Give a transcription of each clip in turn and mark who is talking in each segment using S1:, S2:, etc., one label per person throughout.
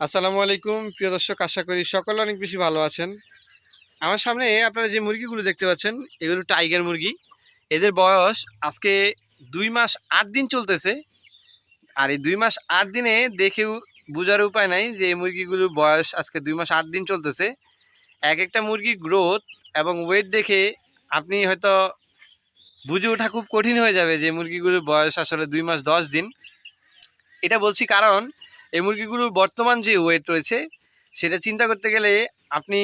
S1: আসসালামু আলাইকুম, প্রিয় দর্শক, আশা করি সকলে অনেক বেশি ভালো আছেন। আমার সামনে আপনারা যে মুরগিগুলো দেখতে পাচ্ছেন, এগুলো টাইগার মুরগি। এদের বয়স আজকে দুই মাস আট দিন চলতেছে। আর এই দুই মাস আট দিনে দেখেও বোঝার উপায় নাই যে এই মুরগিগুলোর বয়স আজকে দুই মাস আট দিন চলতেছে। এক একটা মুরগির গ্রোথ এবং ওয়েট দেখে আপনি হয়তো বুঝে ওঠা খুব কঠিন হয়ে যাবে যে মুরগিগুলোর বয়স আসলে দুই মাস দশ দিন। এটা বলছি কারণ এই মুরগিগুলোর বর্তমান যে ওয়েট রয়েছে, সেটা চিন্তা করতে গেলে আপনি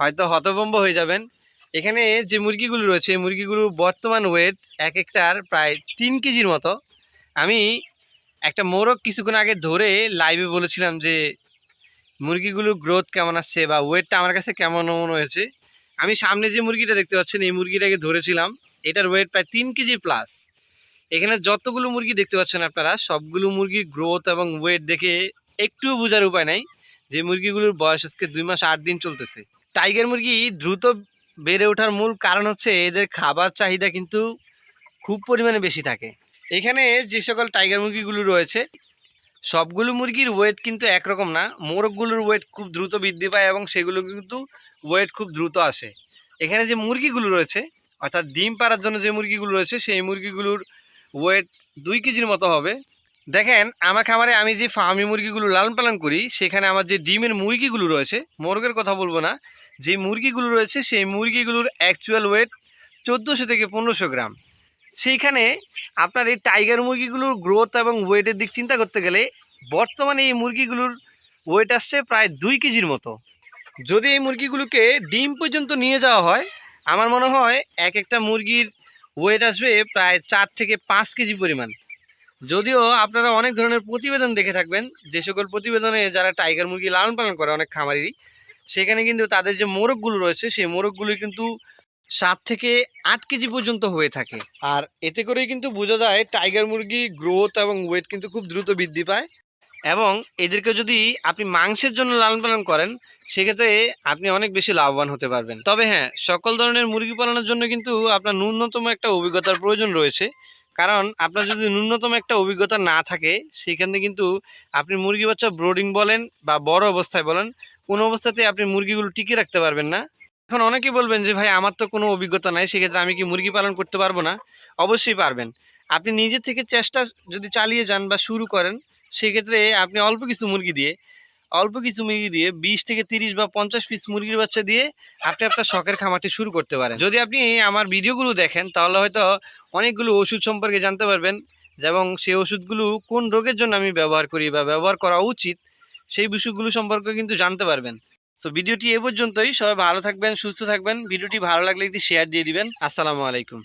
S1: হয়তো হতভম্ব হয়ে যাবেন। এখানে যে মুরগিগুলো রয়েছে, এই মুরগিগুলোর বর্তমান ওয়েট এক একটার প্রায় তিন কেজির মতো। আমি একটা মোরগ কিছুক্ষণ আগে ধরে লাইভে বলেছিলাম যে মুরগিগুলোর গ্রোথ কেমন আসছে বা ওয়েটটা আমার কাছে কেমন মনে হয়েছে? আমি সামনে যে মুরগিটা দেখতে পাচ্ছেন, এই মুরগিটাকে ধরেছিলাম। এটার ওয়েট প্রায় তিন কেজি প্লাস এখানে যতগুলো মুরগি দেখতে পাচ্ছেন আপনারা, সবগুলো মুরগির গ্রোথ এবং ওয়েট দেখে একটুও বোঝার উপায় নাই যে মুরগিগুলোর বয়স আজকে দুই মাস আট দিন চলতেছে। টাইগার মুরগি দ্রুত বেড়ে ওঠার মূল কারণ হচ্ছে এদের খাবার চাহিদা কিন্তু খুব পরিমাণে বেশি থাকে। এখানে যে সকল টাইগার মুরগিগুলো রয়েছে, সবগুলো মুরগির ওয়েট কিন্তু একরকম না, মোরগগুলোর ওয়েট খুব দ্রুত বৃদ্ধি পায় এবং সেগুলো কিন্তু ওয়েট খুব দ্রুত আসে। এখানে যে মুরগিগুলো রয়েছে, অর্থাৎ ডিম পাড়ার জন্য যে মুরগিগুলো রয়েছে, সেই মুরগিগুলোর ওয়েট দুই কেজির মতো হবে। দেখেন, আমার খামারে আমি যে ফার্মি মুরগিগুলো লালন পালন করি, সেখানে আমার যে ডিমের মুরগিগুলো রয়েছে, মোরগের কথা বলব না, যে মুরগিগুলো রয়েছে, সেই মুরগিগুলোর অ্যাকচুয়াল ওয়েট চোদ্দোশো থেকে পনেরোশো গ্রাম। সেইখানে আপনার এই টাইগার মুরগিগুলোর গ্রোথ এবং ওয়েটের দিক চিন্তা করতে গেলে, বর্তমানে এই মুরগিগুলোর ওয়েট আসছে প্রায় দুই কেজির মতো। যদি এই মুরগিগুলোকে ডিম পর্যন্ত নিয়ে যাওয়া হয়, আমার মনে হয় এক একটা মুরগির ওয়েট আসবে প্রায় চার থেকে পাঁচ কেজি পরিমাণ। যদিও আপনারা অনেক ধরনের প্রতিবেদন দেখে থাকবেন, যে সকল প্রতিবেদনে যারা টাইগার মুরগি লালন পালন করে অনেক খামারেরই, সেখানে কিন্তু তাদের যে মোরগগুলো রয়েছে, সেই মোরগগুলো কিন্তু সাত থেকে আট কেজি পর্যন্ত হয়ে থাকে। আর এতে করেই কিন্তু বোঝা যায় টাইগার মুরগি গ্রোথ এবং ওয়েট কিন্তু খুব দ্রুত বৃদ্ধি পায়। এবং এদেরকে যদি আপনি মাংসের জন্য লালন পালন করেন, সেক্ষেত্রে আপনি অনেক বেশি লাভবান হতে পারবেন। তবে হ্যাঁ সকল ধরনের মুরগি পালনের জন্য কিন্তু আপনার ন্যূনতম একটা অভিজ্ঞতার প্রয়োজন রয়েছে। কারণ আপনার যদি ন্যূনতম একটা অভিজ্ঞতা না থাকে, সেখানে কিন্তু আপনি মুরগি বাচ্চা ব্রোডিং বলেন বা বড় অবস্থায় বলেন, কোনো অবস্থাতে আপনি মুরগিগুলো টিকিয়ে রাখতে পারবেন না। এখন অনেকেই বলবেন যে, ভাই, আমার তো কোনো অভিজ্ঞতা নাই, সেক্ষেত্রে আমি কি মুরগি পালন করতে পারব না? অবশ্যই পারবেন। আপনি নিজে থেকে চেষ্টা যদি চালিয়ে যান বা শুরু করেন সেক্ষেত্রে আপনি অল্প কিছু মুরগি দিয়ে, অল্প কিছু মুরগি দিয়ে বিশ থেকে তিরিশ বা পঞ্চাশ পিস মুরগির বাচ্চা দিয়ে আপনি আপনার শখের খামারটি শুরু করতে পারেন। যদি আপনি আমার ভিডিওগুলো দেখেন, তাহলে হয়তো অনেকগুলো ওষুধ সম্পর্কে জানতে পারবেন এবং সেই ওষুধগুলো কোন রোগের জন্য আমি ব্যবহার করি বা ব্যবহার করা উচিত, সেই বিষয়গুলো সম্পর্কে কিন্তু জানতে পারবেন। তো ভিডিওটি এ পর্যন্তই। সবাই ভালো থাকবেন, সুস্থ থাকবেন। ভিডিওটি ভালো লাগলে একটি শেয়ার দিয়ে দিবেন। আসসালামু আলাইকুম।